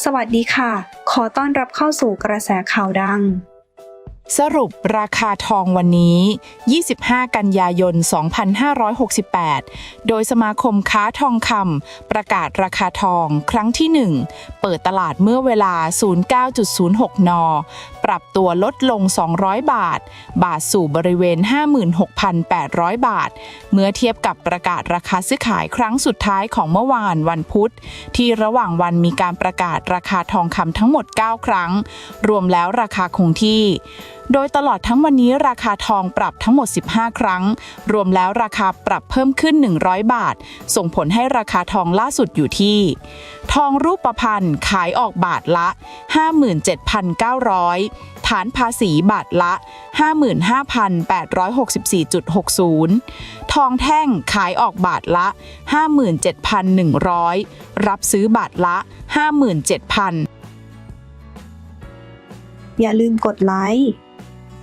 สวัสดีค่ะ ขอต้อนรับเข้าสู่กระแสข่าวดัง สรุปราคาทองวันนี้ 25 กันยายน 2568 โดยสมาคมค้าทองคำประกาศราคาทองครั้งที่ 1 เปิดตลาดเมื่อเวลา 09.06 นปรับตัวลดลง 200 บาท บาทสู่บริเวณ 56,800 บาท เมื่อเทียบกับประกาศราคาซื้อขายครั้งสุดท้ายของเมื่อวานวันพุธ ที่ระหว่างวันมีการประกาศราคาทองคำทั้งหมด 9 ครั้ง รวมแล้วราคาคงที่โดยตลอดทั้งวันนี้ราคาทองปรับทั้งหมด 15 ครั้ง รวมแล้วราคาปรับเพิ่มขึ้น 100 บาท ส่งผลให้ราคาทองล่าสุดอยู่ที่ ทองรูปพรรณขายออกบาทละ 57,900 ฐานภาษีบาทละ 55,864.60 ทองแท่งขายออกบาทละ 57,100 รับซื้อบาทละ 57,000อย่าลืมกดไลค์